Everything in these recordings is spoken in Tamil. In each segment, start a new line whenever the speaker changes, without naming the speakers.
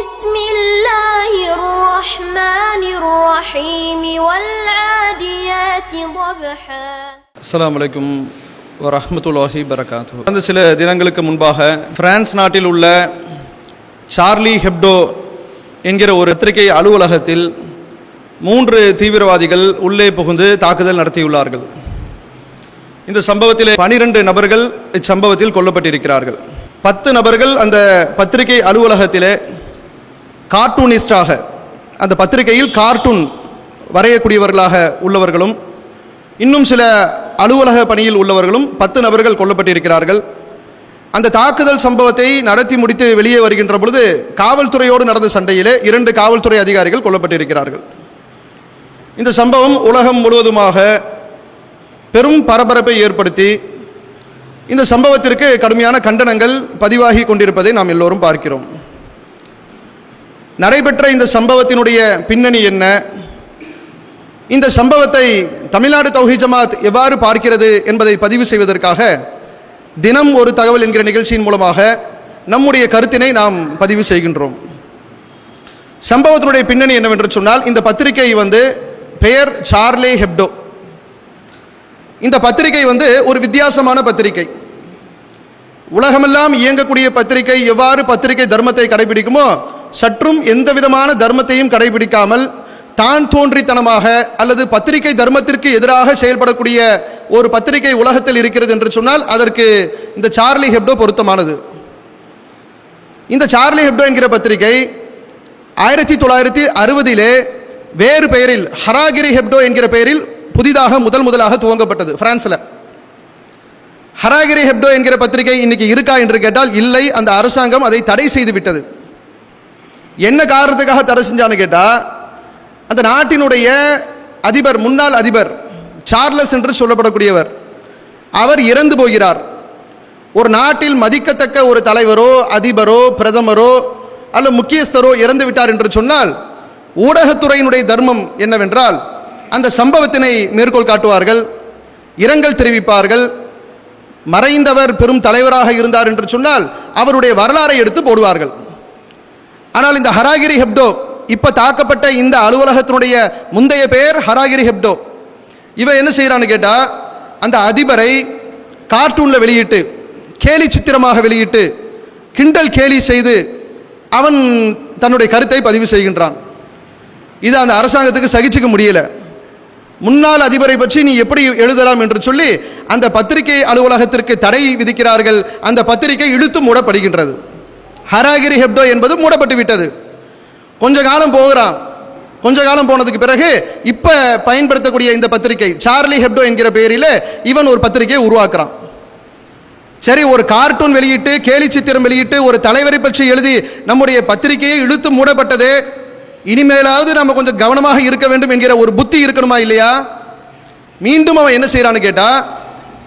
بسم الله الرحمن الرحيم والعاديات ضبحا
அஸ்ஸலாமு அலைக்கும் வரஹ்மத்துல்லாஹி வரகாத்து கடந்த சில தினங்களுக்கு முன்பாக பிரான்ஸ் நாட்டில் உள்ள சார்லி ஹெப்டோ என்கிற ஒரு பத்திரிகை அலுவலகத்தில் மூன்று தீவிரவாதிகள் உள்ளே புகுந்து தாக்குதல் நடத்தியுள்ளார்கள் இந்த சம்பவத்தில் பனிரெண்டு நபர்கள் இச்சம்பவத்தில் கொல்லப்பட்டிருக்கிறார்கள் பத்து நபர்கள் அந்த பத்திரிகை அலுவலகத்திலே கார்ட்டூனிஸ்டாக அந்த பத்திரிகையில் கார்ட்டூன் வரையக்கூடியவர்களாக உள்ளவர்களும் இன்னும் சில அலுவலக பணியில் உள்ளவர்களும் பத்து நபர்கள் கொல்லப்பட்டிருக்கிறார்கள். அந்த தாக்குதல் சம்பவத்தை நடத்தி முடித்து வெளியே வருகின்ற பொழுது காவல்துறையோடு நடந்த சண்டையிலே இரண்டு காவல்துறை அதிகாரிகள் கொல்லப்பட்டிருக்கிறார்கள். இந்த சம்பவம் உலகம் முழுவதுமாக பெரும் பரபரப்பை ஏற்படுத்தி இந்த சம்பவத்திற்கு கடுமையான கண்டனங்கள் பதிவாகி கொண்டிருப்பதை நாம் எல்லோரும் பார்க்கிறோம். நடைபெற்ற இந்த சம்பவத்தினுடைய பின்னணி என்ன? இந்த சம்பவத்தை தமிழ்நாடு தௌஹி ஜமாத் எவ்வாறு பார்க்கிறது என்பதை பதிவு செய்வதற்காக தினம் ஒரு தகவல் என்கிற நிகழ்ச்சியின் மூலமாக நம்முடைய கருத்தினை நாம் பதிவு செய்கின்றோம். சம்பவத்தினுடைய பின்னணி என்னவென்று சொன்னால் இந்த பத்திரிகை வந்து பெயர் சார்லே ஹெப்டோ. இந்த பத்திரிகை வந்து ஒரு வித்தியாசமான பத்திரிகை. உலகமெல்லாம் இயங்கக்கூடிய பத்திரிகை எவ்வாறு பத்திரிகை தர்மத்தை கடைபிடிக்குமோ சற்றும் எந்த விதமான தர்மத்தையும் கடைபிடிக்காமல் தான் தோன்றித்தனமாக அல்லது பத்திரிகை தர்மத்திற்கு எதிராக செயல்படக்கூடிய ஒரு பத்திரிகை உலகத்தில் இருக்கிறது என்று சொன்னால் அதற்கு இந்த சார்லி ஹெப்டோ பொருத்தமானது. இந்த சார்லி ஹெப்டோ என்கிற பத்திரிகை ஆயிரத்தி தொள்ளாயிரத்தி அறுபதிலே வேறு பெயரில் ஹராகிரி ஹெப்டோ என்கிற பெயரில் புதிதாக முதல் முதலாக துவங்கப்பட்டது பிரான்ஸில் ஹராகிரி ஹெப்டோ என்கிற பத்திரிகை இன்னைக்கு இருக்கா என்று கேட்டால் இல்லை அந்த அரசாங்கம் அதை தடை செய்து விட்டது என்ன காரணத்துக்காக தடை செஞ்சான்னு கேட்டால் அந்த நாட்டினுடைய அதிபர் முன்னாள் அதிபர் சார்லஸ் என்று சொல்லப்படக்கூடியவர் அவர் இறந்து போகிறார். ஒரு நாட்டில் மதிக்கத்தக்க ஒரு தலைவரோ அதிபரோ பிரதமரோ அல்ல முக்கியஸ்தரோ இறந்து விட்டார் என்று சொன்னால் ஊடகத்துறையினுடைய தர்மம் என்னவென்றால் அந்த சம்பவத்தினை மேற்கோள் காட்டுவார்கள் இரங்கல் தெரிவிப்பார்கள் மறைந்தவர் பெரும் தலைவராக இருந்தார் என்று சொன்னால் அவருடைய வரலாறை எடுத்து போடுவார்கள். ஆனால் இந்த ஹராகிரி ஹெப்டோ இப்போ தாக்கப்பட்ட இந்த அலுவலகத்தினுடைய முந்தைய பெயர் ஹராகிரி ஹெப்டோ. இவன் என்ன செய்கிறான்னு கேட்டால் அந்த அதிபரை கார்ட்டூனில் வெளியிட்டு கேலி சித்திரமாக வெளியிட்டு கிண்டல் கேலி செய்து அவன் தன்னுடைய கருத்தை பதிவு செய்கின்றான். இது அந்த அரசாங்கத்துக்கு சகிச்சுக்க முடியல. முன்னாள் அதிபரை பற்றி நீ எப்படி எழுதலாம் என்று சொல்லி அந்த பத்திரிகை அலுவலகத்திற்கு தடை விதிக்கிறார்கள் அந்த பத்திரிகை இழுத்து மூடப்படுகின்றது. ஹராகிரி ஹெப்டோ என்பது மூடப்பட்டு விட்டது. கொஞ்ச காலம் போகிறான். கொஞ்ச காலம் போனதுக்கு பிறகு இப்போ பயன்படுத்தக்கூடிய இந்த பத்திரிகை சார்லி ஹெப்டோ என்கிற பெயரில் இவன் ஒரு பத்திரிகையை உருவாக்குறான். சரி ஒரு கார்ட்டூன் வெளியிட்டு கேலி சித்திரம் வெளியிட்டு ஒரு தலைவரை பற்றி எழுதி நம்முடைய பத்திரிகையை இழுத்து மூடப்பட்டது இனிமேலாவது நம்ம கொஞ்சம் கவனமாக இருக்க வேண்டும் என்கிற ஒரு புத்தி இருக்கணுமா இல்லையா? மீண்டும் அவன் என்ன செய்யறான்னு கேட்டா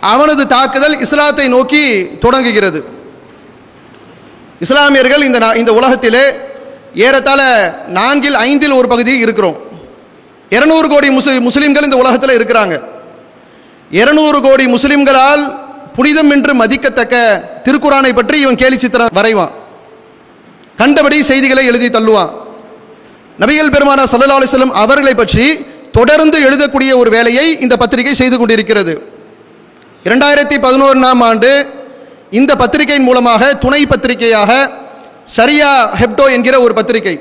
அவனது தாக்குதல் இஸ்லாத்தை நோக்கி தொடங்குகிறது. இஸ்லாமியர்கள் இந்த இந்த உலகத்திலே ஏறத்தாழ நான்கில் ஐந்தில் ஒரு பகுதி இருக்கிறோம். இருநூறு கோடி முஸ்லி முஸ்லிம்கள் இந்த உலகத்தில் இருக்கிறாங்க. இருநூறு கோடி முஸ்லிம்களால் புனிதம் என்று மதிக்கத்தக்க திருக்குறானை பற்றி இவன் கேலி சித்திரம் வரைவான். கண்டபடி செய்திகளை எழுதி தள்ளுவான். நபிகள் பெருமானா சல்லா அலிஸ்லம் அவர்களை பற்றி தொடர்ந்து எழுதக்கூடிய ஒரு வேலையை இந்த பத்திரிகை செய்து கொண்டிருக்கிறது. இரண்டாயிரத்தி பதினோராம் ஆண்டு இந்த பத்திரிகையின் மூலமாக துணை பத்திரிகையாக சரியா ஹெப்டோ என்கிற ஒரு பத்திரிகை.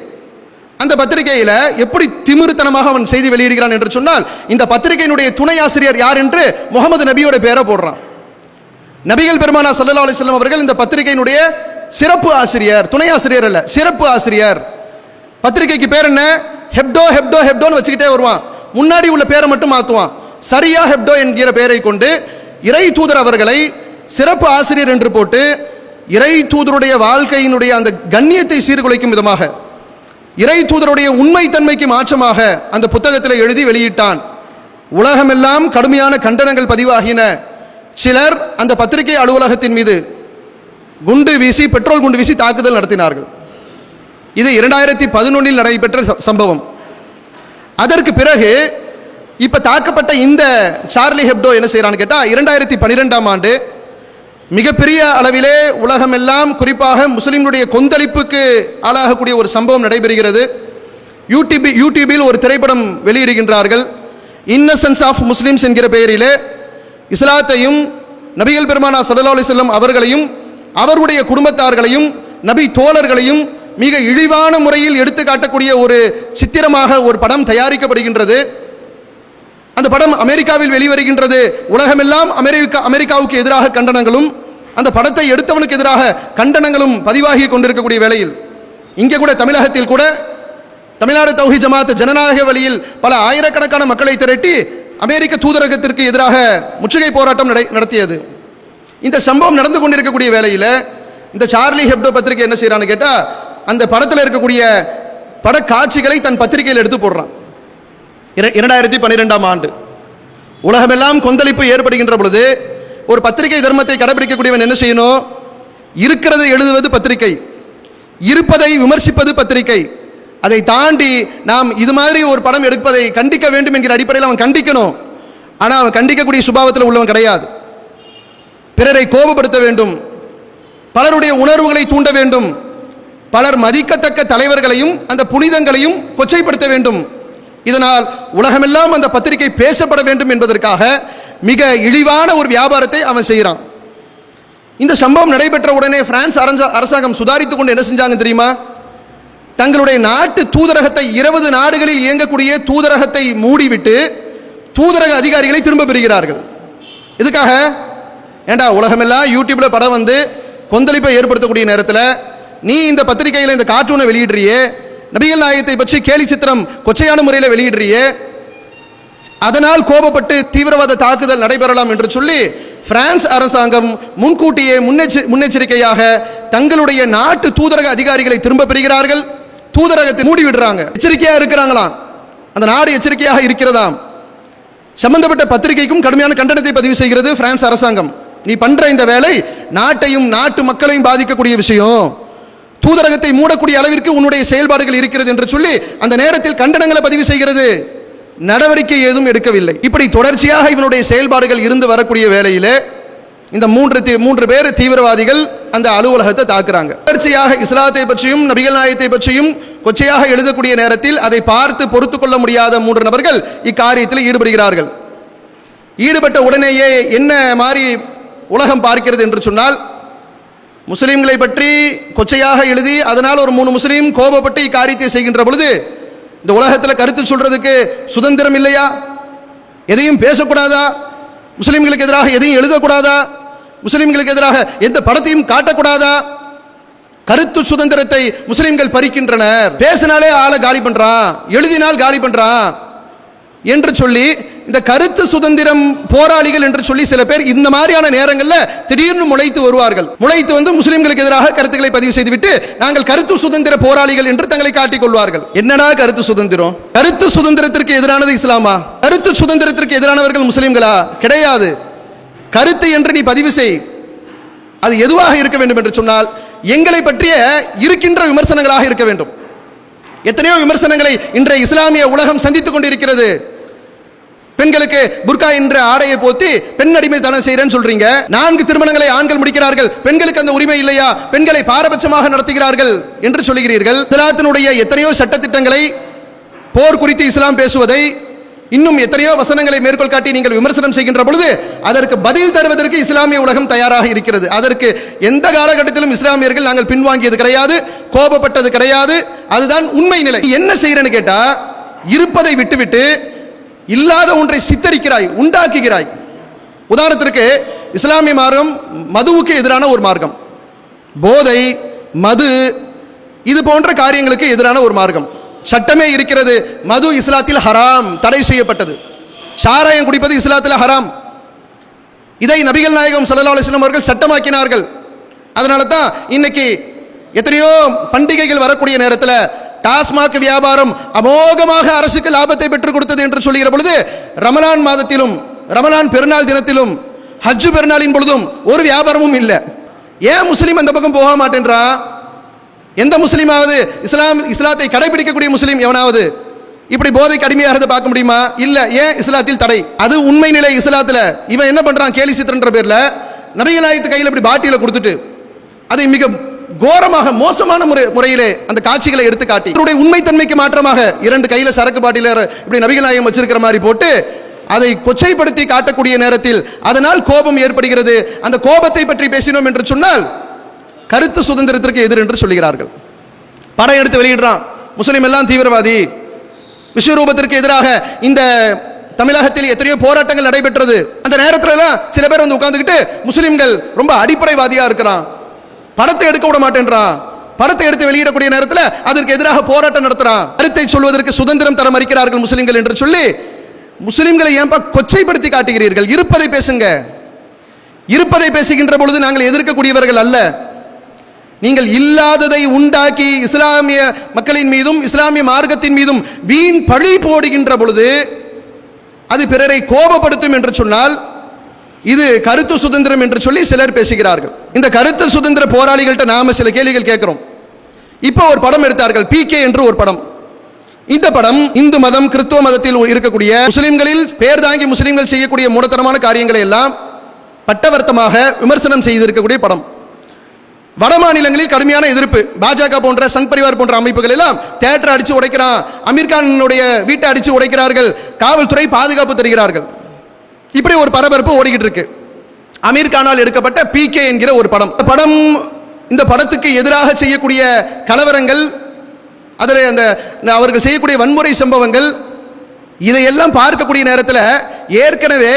அந்த பத்திரிகையில் எப்படி திமிருத்தனமாக அவன் செய்தி வெளியிடுகிறான் என்று சொன்னால் இந்த பத்திரிகையினுடைய துணை ஆசிரியர் யார் என்று முகமது நபியோட பேரை போடுறான். நபிகள் பெருமானா சல்லா அலிஸ்லாம் அவர்கள் இந்த பத்திரிகையினுடைய சிறப்பு ஆசிரியர் துணை ஆசிரியர் அல்ல சிறப்பு ஆசிரியர். பத்திரிகைக்கு பேர் என்ன? ஹெப்டோ ஹெப்டோ ஹெப்டோன்னு வச்சுக்கிட்டே வருவான். முன்னாடி உள்ள பேரை மட்டும் மாற்றுவான் சரியா ஹெப்டோ என்கிற பெயரை கொண்டு இறை தூதர் அவர்களை சிறப்பு ஆசிரியர் என்று போட்டு இறை தூதருடைய வாழ்க்கையினுடைய அந்த கண்ணியத்தை சீர்குலைக்கும் விதமாக இறை தூதருடைய உண்மைத்தன்மைக்கு மாற்றமாக அந்த புத்தகத்தில் எழுதி வெளியிட்டான். உலகமெல்லாம் கடுமையான கண்டனங்கள் பதிவாகின. சிலர் அந்த பத்திரிகை அலுவலகத்தின் மீது குண்டு வீசி பெட்ரோல் குண்டு வீசி தாக்குதல் நடத்தினார்கள். இது இரண்டாயிரத்தி பதினொன்றில் நடைபெற்ற ச- சம்பவம். அதற்கு பிறகு இப்போ தாக்கப்பட்ட இந்த சார்லி ஹெப்டோ என்ன செய்கிறான்னு கேட்டால் இரண்டாயிரத்தி பன்னிரெண்டாம் ஆண்டு மிகப்பெரிய அளவிலே உலகமெல்லாம் குறிப்பாக முஸ்லிம்களுடைய கொந்தளிப்புக்கு ஆளாகக்கூடிய ஒரு சம்பவம் நடைபெறுகிறது. யூடியூப் யூடியூபில் ஒரு திரைப்படம் வெளியிடுகின்றார்கள். இன்னசென்ஸ் ஆஃப் முஸ்லிம்ஸ் என்கிற பெயரிலே இஸ்லாத்தையும் நபிகள் பெருமானா சல்லா அலிசல்லம் அவர்களையும் அவருடைய குடும்பத்தார்களையும் நபி தோழர்களையும் மிக இழிவான முறையில் எடுத்து காட்டக்கூடிய ஒரு சித்திரமாக ஒரு படம் தயாரிக்கப்படுகின்றது. அந்த படம் அமெரிக்காவில் வெளிவருகின்றது. உலகமெல்லாம் அமெரிக்கா அமெரிக்காவுக்கு எதிராக கண்டனங்களும் அந்த படத்தை எடுத்தவனுக்கு எதிராக கண்டனங்களும் பதிவாகி கொண்டிருக்கக்கூடிய வேளையில் இங்கே கூட தமிழகத்தில் கூட தமிழ்நாடு தௌஹி ஜமாத் ஜனநாயக வழியில் பல ஆயிரக்கணக்கான மக்களை திரட்டி அமெரிக்க தூதரகத்திற்கு எதிராக முற்றுகை போராட்டம் நடை நடத்தியது. இந்த சம்பவம் நடந்து கொண்டிருக்கக்கூடிய வேளையில் இந்த சார்லி ஹெப்டோ பத்திரிகை என்ன செய்கிறான்னு கேட்டால் அந்த படத்தில் இருக்கக்கூடிய படக்காட்சிகளை தன் பத்திரிகையில் எடுத்து போடுறான். இர- இரண்டாயிரத்தி பன்னிரெண்டாம் ஆண்டு. உலகமெல்லாம் கொந்தளிப்பு ஏற்படுகின்ற பொழுது ஒரு பத்திரிகை தர்மத்தை கடைபிடிக்கக்கூடியவன் என்ன செய்யணும்? இருக்கிறதை எழுதுவது பத்திரிகை. இருப்பதை விமர்சிப்பது பத்திரிகை. அதை தாண்டி நாம் இது மாதிரி ஒரு படம் எடுப்பதை கண்டிக்க வேண்டும் என்கிற அடிப்படையில் அவன் கண்டிக்கணும். ஆனால் அவன் கண்டிக்கக்கூடிய சுபாவத்தில் உள்ளவன் கிடையாது. பிறரை கோபப்படுத்த வேண்டும். பலருடைய உணர்வுகளை தூண்ட வேண்டும். பலர் மதிக்கத்தக்க தலைவர்களையும் அந்த புனிதங்களையும் கொச்சைப்படுத்த வேண்டும். இதனால் உலகமெல்லாம் அந்த பத்திரிகை பேசப்பட வேண்டும் என்பதற்காக மிக இழிவான ஒரு வியாபாரத்தை அவன் செய்கிறான். இந்த சம்பவம் நடைபெற்ற உடனே பிரான்ஸ் அரச அரசாங்கம் சுதாரித்துக் கொண்டு என்ன செஞ்சாங்க தெரியுமா? தங்களுடைய நாட்டு தூதரகத்தை இருபது நாடுகளில் இயங்கக்கூடிய தூதரகத்தை மூடிவிட்டு தூதரக அதிகாரிகளை திரும்ப பெறுகிறார்கள். இதுக்காக ஏண்டா உலகமெல்லாம் யூடியூப்ல படம் வந்து கொந்தளிப்பை ஏற்படுத்தக்கூடிய நேரத்தில் நீ இந்த பத்திரிகையில் இந்த கார்ட்டூனை வெளியிடுறியே நபிகள் நாயகத்தை பற்றி கேலி சித்திரம் கொச்சையான முறையில் வெளியிடுறியே அதனால் கோபப்பட்டு தீவிரவாத தாக்குதல் நடைபெறலாம் என்று சொல்லி பிரான்ஸ் அரசாங்கம் முன்கூட்டியே முன்னெச்ச முன்னெச்சரிக்கையாக தங்களுடைய நாட்டு தூதரக அதிகாரிகளை திரும்ப பெறுகிறார்கள். தூதரகத்தை மூடி விடுறாங்க எச்சரிக்கையாக இருக்கிறாங்களாம். அந்த நாடு எச்சரிக்கையாக இருக்கிறதாம். சம்பந்தப்பட்ட பத்திரிகைக்கும் கடுமையான கண்டனத்தை பதிவு செய்கிறது பிரான்ஸ் அரசாங்கம். நீ பண்ற இந்த வேலை நாட்டையும் நாட்டு மக்களையும் பாதிக்கக்கூடிய விஷயம். தூதரகத்தை மூடக்கூடிய அளவிற்கு உன்னுடைய செயல்பாடுகள் இருக்கிறது என்று சொல்லி அந்த நேரத்தில் கண்டனங்களை பதிவு செய்கிறது. நடவடிக்கை ஏதும் எடுக்கவில்லை. இப்படி தொடர்ச்சியாக இவனுடைய செயல்பாடுகள் இருந்து வரக்கூடிய வேளையிலே இந்த மூன்று தீ- மூன்று பேர் தீவிரவாதிகள் அந்த அலுவலகத்தை தாக்குறாங்க. தொடர்ச்சியாக இஸ்லாத்தை பற்றியும் நபிகள் நாயத்தை பற்றியும் கொச்சையாக எழுதக்கூடிய நேரத்தில் அதை பார்த்து பொறுத்து கொள்ள முடியாத மூன்று நபர்கள் இக்காரியத்தில் ஈடுபடுகிறார்கள். ஈடுபட்ட உடனேயே என்ன மாதிரி உலகம் பார்க்கிறது என்று சொன்னால் முஸ்லீம்களை பற்றி கொச்சையாக எழுதி அதனால் ஒரு மூணு முஸ்லீம் கோபப்பட்டு இக்காரியத்தை செய்கின்ற பொழுது இந்த உலகத்தில் கருத்து சொல்றதுக்கு சுதந்திரம் இல்லையா? எதையும் பேசக்கூடாதா? முஸ்லீம்களுக்கு எதிராக எதையும் எழுதக்கூடாதா? முஸ்லீம்களுக்கு எதிராக எந்த படத்தையும் காட்டக்கூடாதா? கருத்து சுதந்திரத்தை முஸ்லீம்கள் பறிக்கின்றனர். பேசினாலே ஆளை காலி பண்றான் எழுதினால் காலி பண்றான் என்று சொல்லி இந்த கருத்து சுதந்திரம் போராளிகள் என்று சொல்லி சில பேர் இந்த மாதிரியான நேரங்களில் திடீர்னு முளைத்து வருவார்கள். முளைத்து வந்து முஸ்லிம்களுக்கு எதிராக கருத்துக்களை பதிவு செய்துவிட்டு நாங்கள் கருத்து சுதந்திர போராளிகள் என்று தங்களை காட்டிக் கொள்வார்கள். என்னடா கருத்து சுதந்திரம்? கருத்து சுதந்திரத்திற்கு எதிரானது இஸ்லாமா? கருத்து சுதந்திரத்திற்கு எதிரானவர்கள் முஸ்லிம்களா? கிடையாது. கருத்து என்று நீ பதிவு செய். அது எதுவாக இருக்க வேண்டும் என்று சொன்னால் எங்களை பற்றிய இருக்கின்ற விமர்சனங்களாக இருக்க வேண்டும். எத்தனையோ விமர்சனங்களை இன்றைய இஸ்லாமிய உலகம் சந்தித்துக் கொண்டிருக்கிறது. பெண்களுக்கு புர்கா என்ற ஆடையை போத்தி பெண் அடிமை தனம் செய்யறேன்னு சொல்றீங்க. நான்கு திருமணங்களை ஆண்கள் முடிக்கிறார்கள். பெண்களுக்கு அந்த உரிமை இல்லையா? பெண்களை பாரபட்சமாக நடத்துகிறார்கள் என்று சொல்லுகிறீர்கள். இஸ்லாத்தினுடைய எத்தனையோ சட்டத்திட்டங்களை போர் குறித்து இஸ்லாம் பேசுவதை இன்னும் எத்தனையோ வசனங்களை மேற்கோள் காட்டி நீங்கள் விமர்சனம் செய்கின்ற பொழுது அதற்கு பதில் தருவதற்கு இஸ்லாமிய உலகம் தயாராக இருக்கிறது. அதற்கு எந்த காலகட்டத்திலும் இஸ்லாமியர்கள் நாங்கள் பின்வாங்கியது கிடையாது கோபப்பட்டது கிடையாது. அதுதான் உண்மை நிலை. என்ன செய்யறேன்னு கேட்டா இருப்பதை விட்டுவிட்டு இல்லாத ஒன்றை சித்தரிக்கிறாய் உண்டாக்குகிறாய். உதாரணத்திற்கு இஸ்லாமிய மார்க்கம் மதுவுக்கு எதிரான ஒரு மார்க்கம். போதை மது இது போன்ற காரியங்களுக்கு எதிரான ஒரு மார்க்கம். சட்டமே இருக்கிறது மது இஸ்லாத்தில் ஹராம் தடை செய்யப்பட்டது. சாராயம் குடிப்பது இஸ்லாத்தில் ஹராம். இதை நபிகள் நாயகம் ஸல்லல்லாஹு அலைஹி அவர்கள் சட்டமாக்கினார்கள். அதனால தான் இன்னைக்கு எத்தனையோ பண்டிகைகள் வரக்கூடிய நேரத்தில் டாஸ்மாக் வியாபாரம் அமோகமாக அரசுக்கு லாபத்தை பெற்றுக் கொடுத்தது என்று சொல்லுகிற பொழுது ரமலான் மாதத்திலும் ரமலான் பெருநாள் தினத்திலும் ஹஜ்ஜு பெருநாளின் பொழுதும் ஒரு வியாபாரமும் இல்லை. ஏன் முஸ்லீம் அந்த பக்கம் போக மாட்டேன்றா? எந்த முஸ்லீமாவது இஸ்லாம் இஸ்லாத்தை கடைபிடிக்கக்கூடிய முஸ்லீம் எவனாவது இப்படி போதை கடுமையாகிறத பார்க்க முடியுமா? இல்லை ஏன் இஸ்லாத்தில் தடை? அது உண்மை நிலை இஸ்லாத்தில். இவன் என்ன பண்ணுறான் கேலி சித்திரன்ற பேரில் நபிகளாயத்து கையில் இப்படி பாட்டியில் கொடுத்துட்டு அதை மிக கோரமாக மோசமான முறை முறையிலே அந்த காட்சிகளை எடுத்து காட்டி அவருடைய உண்மைத்தன்மைக்கு மாற்றமாக இரண்டு கையில சரக்கு பாட்டில இப்படி நபிகள் நாயகம் வச்சிருக்கிற மாதிரி போட்டு அதை கொச்சைப்படுத்தி காட்டக்கூடிய நேரத்தில் அதனால் கோபம் ஏற்படுகிறது. அந்த கோபத்தை பற்றி பேசினோம் என்று சொன்னால் கருத்து சுதந்திரத்திற்கு எதிர் என்று சொல்லுகிறார்கள். படம் எடுத்து வெளியிடுறான். முஸ்லிம் எல்லாம் தீவிரவாதி. விஸ்வரூபத்திற்கு எதிராக இந்த தமிழகத்தில் எத்தனையோ போராட்டங்கள் நடைபெற்றது. அந்த நேரத்துல எல்லாம் சில பேர் வந்து உட்கார்ந்துக்கிட்டு முஸ்லிம்கள் ரொம்ப அடிப்படைவாதியா இருக்கிறான். படத்தை எடுக்க விட மாட்டேன்றான் படத்தை எடுத்து வெளியிடக்கூடிய நேரத்தில் அதற்கு எதிராக போராட்டம் நடத்துறான். கருத்தை சொல்வதற்கு சுதந்திரம் தர மறுக்கிறார்கள் முஸ்லிம்கள் என்று சொல்லி முஸ்லிம்களை ஏன்பா கொச்சைப்படுத்தி காட்டுகிறீர்கள்? இருப்பதை பேசுங்க. இருப்பதை பேசுகின்ற பொழுது நாங்கள் எதிர்க்கக்கூடியவர்கள் அல்ல. நீங்கள் இல்லாததை உண்டாக்கி இஸ்லாமிய மக்களின் மீதும் இஸ்லாமிய மார்க்கத்தின் மீதும் வீண் பழி போடுகின்ற பொழுது அது பிறரை கோபப்படுத்தும் என்று சொன்னால் இது கருத்து சுதந்திரம் என்று சொல்லி சிலர் பேசுகிறார்கள். இந்த கருத்து சுதந்திர போராளிகள்கிட்ட நாம சில கேள்விகள் கேட்கிறோம். இப்போ ஒரு படம் எடுத்தார்கள். பிகே என்று ஒரு படம். இந்த படம் இந்து மதம் கிறிஸ்துவ மதத்தில் இருக்கக்கூடிய முஸ்லிம்களில் பேர் தாங்கி முஸ்லிம்கள் செய்யக்கூடிய மூடத்தனமான காரியங்களை எல்லாம் பட்டவர்த்தமாக விமர்சனம் செய்திருக்கக்கூடிய படம். வட மாநிலங்களில் கடுமையான எதிர்ப்பு. பாஜக போன்ற சங் பரிவார் போன்ற அமைப்புகள் எல்லாம் தேட்டர் அடிச்சு உடைக்கிறான். அமீர்கானுடைய வீட்டை அடிச்சு உடைக்கிறார்கள். காவல்துறை பாதுகாப்பு தருகிறார்கள். இப்படி ஒரு பரபரப்பு ஓடிக்கிட்டு இருக்கு. அமீர்கானால் எடுக்கப்பட்ட பிகே என்கிற ஒரு படம். இந்த படம் இந்த படத்துக்கு எதிராக செய்யக்கூடிய கலவரங்கள் அதில் அந்த அவர்கள் செய்யக்கூடிய வன்முறை சம்பவங்கள் இதையெல்லாம் பார்க்கக்கூடிய நேரத்தில் ஏற்கனவே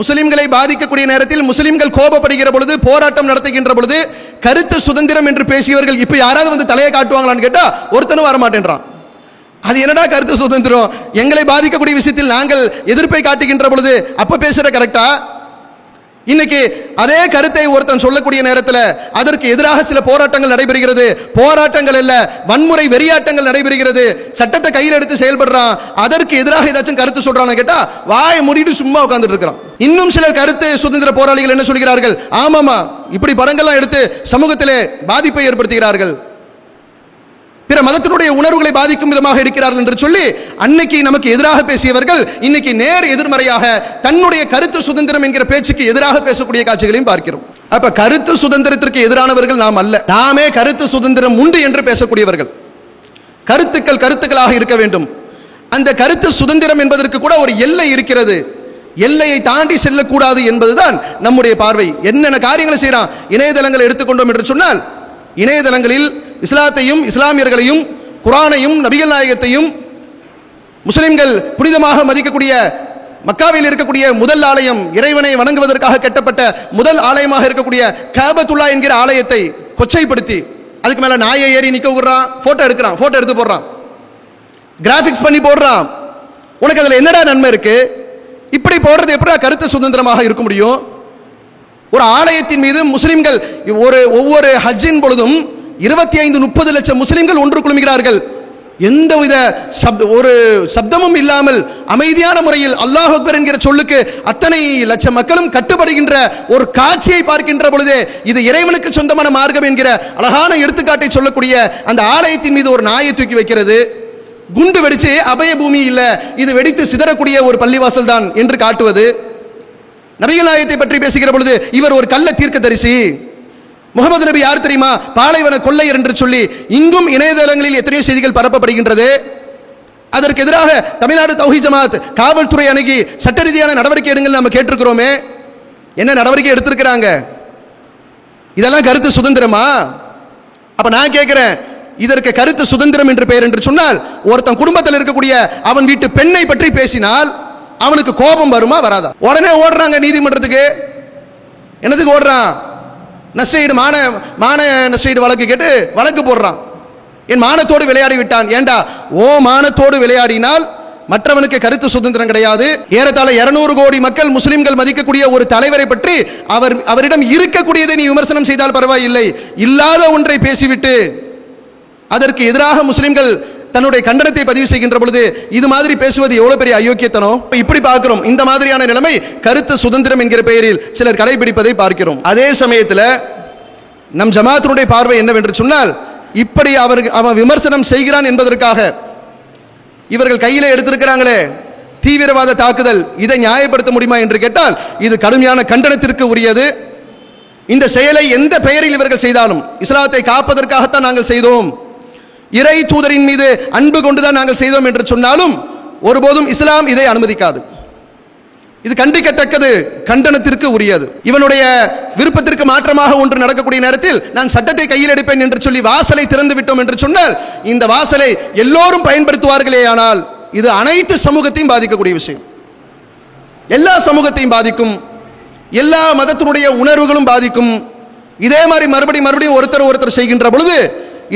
முஸ்லிம்களை பாதிக்கக்கூடிய நேரத்தில் முஸ்லிம்கள் கோபப்படுகிற பொழுது போராட்டம் நடத்துகின்ற பொழுது கருத்து சுதந்திரம் என்று பேசியவர்கள் இப்போ யாராவது வந்து தலையை காட்டுவாங்களான்னு கேட்டால் ஒருத்தனும் வரமாட்டேன்றான். அது என்னடா கருத்து சுதந்திரம்? எங்களை பாதிக்கக்கூடிய விஷயத்தில் நாங்கள் எதிர்ப்பை காட்டுகின்ற பொழுது அப்போ பேசுகிற கரெக்டாக இன்னைக்கு அதே கருத்தை ஒருத்தன் சொல்லக்கூடிய நேரத்தில் அதற்கு எதிராக சில போராட்டங்கள் நடைபெறுகிறது. போராட்டங்கள் அல்ல வன்முறை வெறியாட்டங்கள் நடைபெறுகிறது. சட்டத்தை கையில் எடுத்து செயல்படுறான். அதற்கு எதிராக ஏதாச்சும் கருத்து சொல்றான்னு கேட்டா வாயை மூடிட்டு சும்மா உட்கார்ந்துட்டு இருக்கிறான். இன்னும் சிலர் கருத்து சுதந்திர போராளிகள் என்ன சொல்கிறார்கள்? ஆமாமா இப்படி படங்கள்லாம் எடுத்து சமூகத்திலே பாதிப்பை ஏற்படுத்துகிறார்கள். பிற மதத்தினுடைய உணர்வுகளை பாதிக்கும் விதமாக இருக்கிறார்கள் என்று சொல்லி அன்னைக்கு நமக்கு எதிராக பேசியவர்கள் இன்னைக்கு நேர் எதிர்மறையாக தன்னுடைய கருத்து சுதந்திரம் என்கிற பேச்சுக்கு எதிராக பேசக்கூடிய காட்சிகளையும் பார்க்கிறோம். அப்ப கருத்து சுதந்திரத்திற்கு எதிரானவர்கள் நாம் அல்ல. நாமே கருத்து சுதந்திரம் உண்டு என்று பேசக்கூடியவர்கள். கருத்துக்கள் கருத்துக்களாக இருக்க வேண்டும். அந்த கருத்து சுதந்திரம் என்பதற்கு கூட ஒரு எல்லை இருக்கிறது. எல்லையை தாண்டி செல்லக்கூடாது என்பதுதான் நம்முடைய பார்வை. என்னென்ன காரியங்களை செய்யறான்? இணையதளங்களை எடுத்துக்கொண்டோம் என்று சொன்னால் இணையதளங்களில் இஸ்லாத்தையும் இஸ்லாமியர்களையும் குரானையும் நபிகள் நாயகத்தையும் முஸ்லிம்கள் புனிதமாக மதிக்கக்கூடிய மக்காவில் இருக்கக்கூடிய முதல் ஆலயம் இறைவனை வணங்குவதற்காக கட்டப்பட்ட முதல் ஆலயமாக இருக்கக்கூடிய கேபத்துல்லா என்கிற ஆலயத்தை கொச்சைப்படுத்தி அதுக்கு மேலே நாயை ஏறி நிற்க விடுறான் ஃபோட்டோ எடுக்கிறான் ஃபோட்டோ எடுத்து போடுறான். கிராஃபிக்ஸ் பண்ணி போடுறான். உனக்கு அதில் என்னடா நன்மை இருக்கு? இப்படி போடுறது எப்படி கருத்து சுதந்திரமாக இருக்க முடியும்? ஒரு ஆலயத்தின் மீது முஸ்லிம்கள் ஒரு ஒவ்வொரு ஹஜ்ஜின் பொழுதும் இருபத்தி ஐந்து முப்பது லட்சம் முஸ்லிம்கள் ஒன்று குழுமுகிறார்கள். எந்தவித சப் ஒரு சப்தமும் இல்லாமல் அமைதியான முறையில் அல்லாஹ் அக்பர் என்கிற சொல்லுக்கு அத்தனை லட்சம் மக்களும் கட்டுப்படுகின்ற ஒரு காட்சியை பார்க்கின்ற பொழுது இது இறைவனுக்கு சொந்தமான மார்க்கம் என்கிற அழகான எடுத்துக்காட்டை சொல்லக்கூடிய அந்த ஆலயத்தின் மீது ஒரு நாயை தூக்கி வைக்கிறது. குண்டு வெடிச்சு அபய பூமி இல்லை இது வெடித்து சிதறக்கூடிய ஒரு பள்ளிவாசல் தான் என்று காட்டுவது. நபிகள் நாயத்தை பற்றி பேசுகிற பொழுது இவர் ஒரு கள்ள தீர்க்கதரிசி. முகமது நபி யார் தெரியுமா? பாலைவன கொள்ளையர் என்று சொல்லி இங்கும் இணையதளங்களில் எத்தனையோ செய்திகள் பரப்பப்படுகின்றது. அதற்கு எதிராக தமிழ்நாடு தௌஹி ஜமாத் காவல்துறை அணுகி சட்ட ரீதியான நடவடிக்கை எடுங்கள் நம்ம கேட்டிருக்கிறோமே. என்ன நடவடிக்கை எடுத்திருக்கிறாங்க? இதெல்லாம் கருத்து சுதந்திரமா? அப்ப நான் கேட்கிறேன் இதற்கு கருத்து சுதந்திரம் என்று பெயர் என்று சொன்னால் ஒருத்தன் குடும்பத்தில் இருக்கக்கூடிய அவன் வீட்டு பெண்ணை பற்றி பேசினால் அவனுக்கு கோபம் வருமா வராதா? உடனே ஓடுறாங்க நீதிமன்றத்துக்கு. என்னதுக்கு ஓடுறான்? நஷ்டஈடு மான மான நஷ்டஈடு வழக்கு கேட்டு வழக்கு போடுறான். என் மானத்தோடு விளையாடி விட்டான். ஏண்டா? ஓ மானத்தோடு விளையாடினால் மற்றவனுக்கு கருத்து சுதந்திரம் கிடையாது. ஏறத்தாழ இருநூறு கோடி மக்கள் முஸ்லிம்கள் மதிக்கக்கூடிய ஒரு தலைவரை பற்றி அவர் அவரிடம் இருக்கக்கூடியதை நீ விமர்சனம் செய்தால் பரவாயில்லை. இல்லாத ஒன்றை பேசிவிட்டு அதற்கு எதிராக முஸ்லிம்கள் தன்னுடைய கண்டனத்தை பதிவு செய்கின்ற பொழுது இது மாதிரி பேசுவது எவ்வளவு பெரிய அயோக்கியத்தனம்? இப்படி பார்க்கிறோம். இந்த மாதிரியான நிலைமை கருத்து சுதந்திரம் என்கிற பெயரில் சிலர் கடைபிடிப்பதை பார்க்கிறோம். அதே சமயத்தில் நம் ஜமாத்தினுடைய பார்வை என்னவென்று சொன்னால் இப்படி அவர் அவன் விமர்சனம் செய்கிறான் என்பதற்காக இவர்கள் கையில் எடுத்திருக்கிறாங்களே தீவிரவாத தாக்குதல் இதை நியாயப்படுத்த முடியுமா என்று கேட்டால் இது கடுமையான கண்டனத்திற்கு உரியது. இந்த செயலை எந்த பெயரில் இவர்கள் செய்தாலும் இஸ்லாத்தை காப்பதற்காகத்தான் நாங்கள் செய்தோம். இறை தூதரின் மீது அன்பு கொண்டுதான் நாங்கள் செய்தோம் என்று சொன்னாலும் ஒருபோதும் இஸ்லாம் இதை அனுமதிக்காது. இது கண்டிக்கத்தக்கது கண்டனத்திற்கு உரியது. இவனுடைய விருப்பத்திற்கு மாற்றமாக ஒன்று நடக்கக்கூடிய நேரத்தில் நான் சட்டத்தை கையில் எடுப்பேன் என்று சொல்லி வாசலை திறந்து விட்டோம் என்று சொன்னால் இந்த வாசலை எல்லோரும் பயன்படுத்துவார்களே ஆனால் இது அனைத்து சமூகத்தையும் பாதிக்கக்கூடிய விஷயம். எல்லா சமூகத்தையும் பாதிக்கும். எல்லா மதத்தினுடைய உணர்வுகளும் பாதிக்கும். இதே மாதிரி மறுபடியும் மறுபடியும் ஒருத்தர் ஒருத்தர் செய்கின்ற பொழுது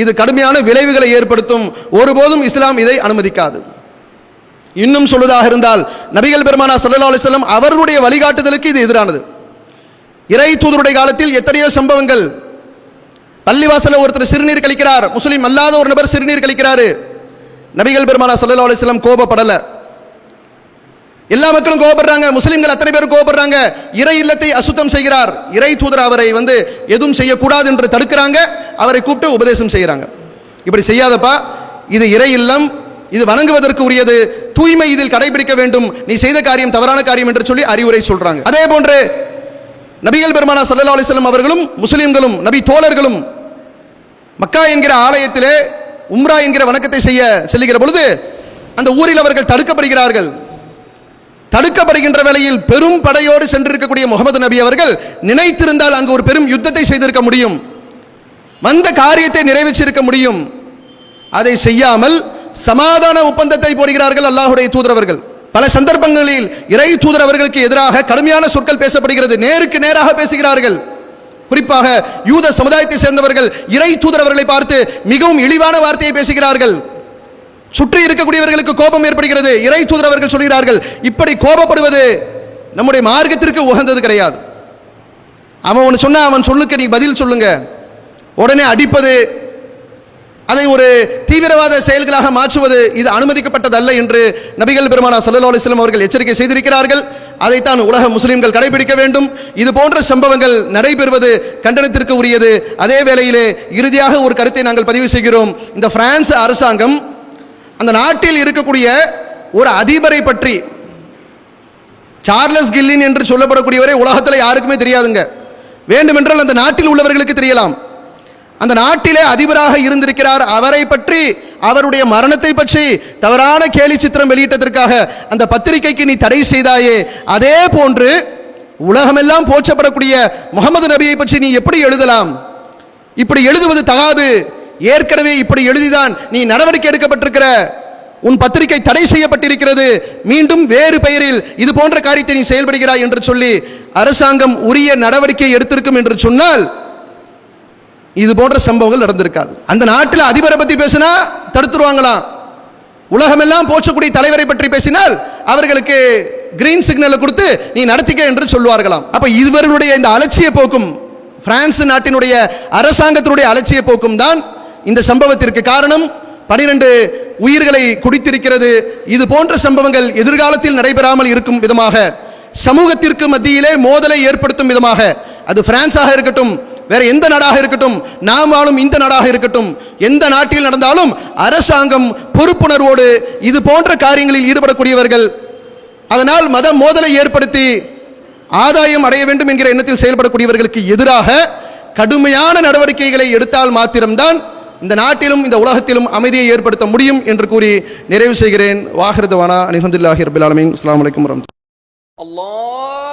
இது கடுமையான விளைவுகளை ஏற்படுத்தும். ஒருபோதும் இஸ்லாம் இதை அனுமதிக்காது. இன்னும் சொல்வதாக இருந்தால் நபிகள் பெருமானா சல்லா அலைஹி அவர்களுடைய வழிகாட்டுதலுக்கு இது எதிரானது. இறை தூதருடைய காலத்தில் எத்தனையோ சம்பவங்கள். பள்ளிவாசல ஒருத்தர் சிறுநீர் கழிக்கிறார். முஸ்லீம் அல்லாத ஒரு நபர் சிறுநீர் கழிக்கிறாரு. நபிகள் பெருமானா சல்லா அலைஹி கோபப்படல. எல்லா மக்களும் கோபப்படுறாங்க. முஸ்லீம்கள் அத்தனை பேரும் கோபப்படுறாங்க. இறை இல்லத்தை அசுத்தம் செய்கிறார். இறை தூதர் அவரை வந்து எதுவும் செய்யக்கூடாது என்று தடுக்கிறாங்க. அவரை கூப்பிட்டு உபதேசம் செய்கிறாங்க இப்படி செய்யாதப்பா இது இறை இல்லம் இது வணங்குவதற்கு உரியது தூய்மை இதில் கடைபிடிக்க வேண்டும் நீ செய்த காரியம் தவறான காரியம் என்று சொல்லி அறிவுரை சொல்றாங்க. அதே போன்று நபிகள் பெருமானா சல்லா அலிஸ்லம் அவர்களும் முஸ்லிம்களும் நபி தோழர்களும் மக்கா என்கிற ஆலயத்திலே உம்ரா என்கிற வணக்கத்தை செய்ய செல்லுகிற பொழுது அந்த ஊரில் அவர்கள் தடுக்கப்படுகிறார்கள். தடுக்கப்படுகின்ற வேளையில் பெரும் படையோடு சென்றிருக்கக்கூடிய முகமது நபி அவர்கள் நினைத்திருந்தால் அங்கு ஒரு பெரும் யுத்தத்தை செய்திருக்க முடியும். வந்த காரியத்தை நிறைவேற்றியிருக்க முடியும். அதை செய்யாமல் சமாதான ஒப்பந்தத்தை போடுகிறார்கள் அல்லாஹுடைய தூதரவர்கள். பல சந்தர்ப்பங்களில் இறை தூதரவர்களுக்கு எதிராக கடுமையான சொற்கள் பேசப்படுகிறது. நேருக்கு நேராக பேசுகிறார்கள். குறிப்பாக யூத சமுதாயத்தை சேர்ந்தவர்கள் இறை தூதரவர்களை பார்த்து மிகவும் இழிவான வார்த்தையை பேசுகிறார்கள். சுற்றி இருக்கக்கூடியவர்களுக்கு கோபம் ஏற்படுகிறது. இறை தூதரவர்கள் சொல்கிறார்கள் இப்படி கோபப்படுவது நம்முடைய மார்க்கத்திற்கு உகந்தது கிடையாது. அவன் ஒன்று சொன்னா அவன் சொல்லுக்கு நீ பதில் சொல்லுங்க. உடனே அடிப்பது அதை ஒரு தீவிரவாத செயல்களாக மாற்றுவது இது அனுமதிக்கப்பட்டதல்ல என்று நபிகள் பெருமானா சல்லா அலிஸ்லாம் அவர்கள் எச்சரிக்கை செய்திருக்கிறார்கள். அதைத்தான் உலக முஸ்லிம்கள் கடைபிடிக்க வேண்டும். இது போன்ற சம்பவங்கள் நடைபெறுவது கண்டனத்திற்கு உரியது. அதே வேளையிலே இறுதியாக ஒரு கருத்தை நாங்கள் பதிவு செய்கிறோம். இந்த பிரான்ஸ் அரசாங்கம் அந்த நாட்டில் இருக்கக்கூடிய ஒரு அதிபரை பற்றி சார்லஸ் கில்லின் என்று சொல்லப்படக்கூடியவரை உலகத்தில் யாருக்குமே தெரியாதுங்க. வேண்டுமென்றால் அந்த நாட்டில் உள்ளவர்களுக்கு தெரியலாம். அந்த நாட்டிலே அதிபராக இருந்திருக்கிறார். அவரை பற்றி அவருடைய மரணத்தை பற்றி தவறான கேலி சித்திரம் வெளியிட்டதற்காக அந்த பத்திரிகைக்கு நீ தடை செய்தாயே. அதே போன்று உலகமெல்லாம் போற்றப்படக்கூடிய முகமது நபியை பற்றி நீ எப்படி எழுதலாம்? இப்படி எழுதுவது தகாது. ஏற்கனவே இப்படி எழுதிதான் நீ நடவடிக்கை எடுக்கப்பட்டிருக்கிற. உன் பத்திரிகை தடை செய்யப்பட்டிருக்கிறது. மீண்டும் வேறு பெயரில் இது போன்ற காரியத்தை நீ செயல்படுகிறாய் என்று சொல்லி அரசாங்கம் உரிய நடவடிக்கை எடுத்திருக்கும் என்று சொன்னால் இது போன்ற சம்பவங்கள் நடந்திருக்காது. அந்த நாட்டில் அதிபரை பற்றி பேசினா தடுத்துருவாங்களாம் உலகமெல்லாம் போற்றக்கூடிய தலைவரை பற்றி பேசினால் அவர்களுக்கு கிரீன் சிக்னலை கொடுத்து நீ நடத்திக்க என்று சொல்லுவார்களாம். அப்போ இவர்களுடைய இந்த அலட்சிய போக்கும் பிரான்ஸ் நாட்டினுடைய அரசாங்கத்தினுடைய அலட்சிய போக்கும் தான் இந்த சம்பவத்திற்கு காரணம். பனிரெண்டு உயிர்களை குடித்திருக்கிறது. இது போன்ற சம்பவங்கள் எதிர்காலத்தில் நடைபெறாமல் இருக்கும் விதமாக சமூகத்திற்கு மத்தியிலே மோதலை ஏற்படுத்தும் விதமாக அது பிரான்ஸாக இருக்கட்டும் வேற எந்த நாடாக இருக்கட்டும் நாம் இந்த நாடாக இருக்கட்டும் எந்த நாட்டில் நடந்தாலும் அரசாங்கம் பொறுப்புணர்வோடு இது போன்ற காரியங்களில் ஈடுபடக்கூடியவர்கள் அதனால் மத மோதலை ஏற்படுத்தி ஆதாயம் அடைய வேண்டும் என்கிற எண்ணத்தில் செயல்படக்கூடியவர்களுக்கு எதிராக கடுமையான நடவடிக்கைகளை எடுத்தால் மாத்திரம்தான் இந்த நாட்டிலும் இந்த உலகத்திலும் அமைதியை ஏற்படுத்த முடியும் என்று கூறி நிறைவு செய்கிறேன். வாஹிருதவானா அனிஹந்துல்லாஹி ரபில் அலமின் அஸ்லாம் வலைக்கம் வரமத்து
அல்லாஹ்!